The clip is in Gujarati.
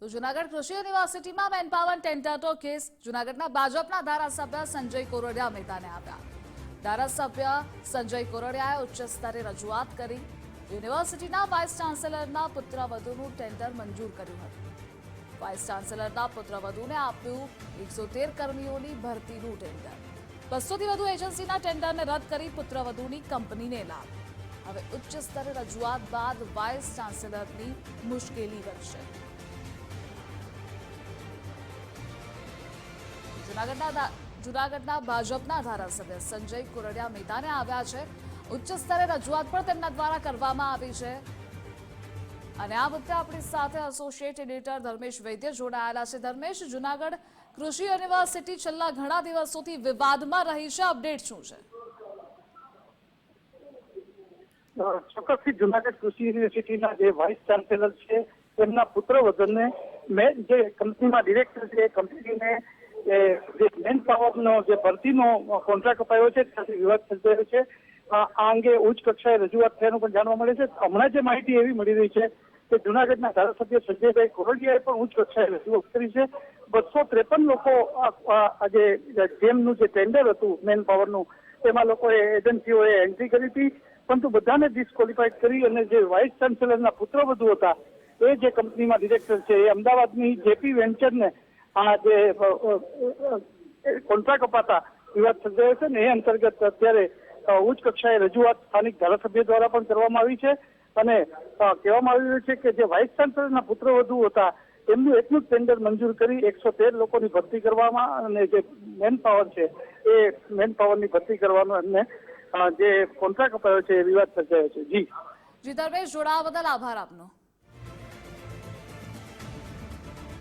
તો જુનાગઢ કૃષિ યુનિવર્સિટીમાં મેનપાવર ટેન્ટાટો કેસ. જુનાગઢના ભાજપના ધારાસભ્ય સંજય કોરડિયા મહેતાને આપ્યા. ધારાસભ્ય સંજય કોરડિયાએ ઉચ્ચ સ્તરે રજૂઆત કરી. યુનિવર્સિટીના વાઇસ ચાન્સેલરના પુત્રવધુનું ટેન્ડર મંજૂર કર્યું હતું. વાઇસ ચાન્સેલરના પુત્રવધુને આપ્યું એકસો તેર કર્મીઓની ભરતીનું ટેન્ડર. બસોથી વધુ એજન્સીના ટેન્ડરને રદ કરી પુત્રવધુની કંપનીને લાભ. હવે ઉચ્ચ સ્તરે રજૂઆત બાદ વાઇસ ચાન્સેલરની મુશ્કેલી વધશે. જુનાગઢના ભાજપના ધારાસભ્ય સંજય કુરડિયા મેદાને આવ્યા છે. ઉચ્ચ સ્તરે રજૂઆત પણ તેમના દ્વારા કરવામાં આવી છે. અને આ મુદ્દે આપણી સાથે એસોસિએટ એડિટર ધર્મેશ વૈદ્ય જોડાયેલા છે. ધર્મેશ, જુનાગઢ કૃષિ યુનિવર્સિટી છેલ્લા ઘણા દિવસોથી વિવાદમાં રહી છે. અપડેટ શું છે? ચોક્કસથી જુનાગઢ કૃષિ યુનિવર્સિટીના જે વાઇસ ચાન્સેલર છે, તેમના પુત્ર વધનને મેં જે કંપનીમાં ડિરેક્ટર છે એ કંપનીને એ જે મેન પાવરનો જે ભરતીનો કોન્ટ્રાક્ટ અપાયો છે, ત્યાંથી વિવાદ સર્જાયો છે. આ અંગે ઉચ્ચ કક્ષાએ રજૂઆત થયાનું પણ જાણવા મળે છે. હમણાં જે માહિતી એવી મળી રહી છે કે જુનાગઢના ધારાસભ્ય સંજયભાઈ કોરડિયાએ પણ ઉચ્ચ કક્ષાએ રજૂઆત કરી છે. બસો ત્રેપન લોકો આ, આ- આ જેમનું જે ટેન્ડર હતું મેન પાવરનું, તેમાં લોકોએ એજન્સીઓએ એન્ટ્રી કરી હતી. પરંતુ બધાને ડિસ્કોલિફાઈડ કરી અને જે વાઇસ ચાન્સેલરના પુત્ર વધુ હતા, એ જે કંપનીમાં ડિરેક્ટર છે, એ અમદાવાદની જેપી વેન્ચરને આ જે કોન્ટ્રાક્ટ અપાતા વિવાદ સર્જાયો છે ને એ અંતર્ગત અત્યારે ઉચ્ચ કક્ષાએ રજૂઆત સ્થાનિક ધારાસભ્ય દ્વારા પણ કરવામાં આવી છે અને કહેવામાં આવી રહ્યું છે કે જે વાઇસ પુત્ર વધુ હતા, એમનું એટલું જ ટેન્ડર મંજૂર કરી એકસો તેર લોકોની ભરતી કરવામાં અને જે મેન પાવર છે, એ મેન પાવરની ભરતી કરવાનો એમને જે કોન્ટ્રાક્ટ અપાયો છે એ વિવાદ સર્જાયો છે. જી. જી ધર્મેશ જોડાવા બદલ આભાર આપનો.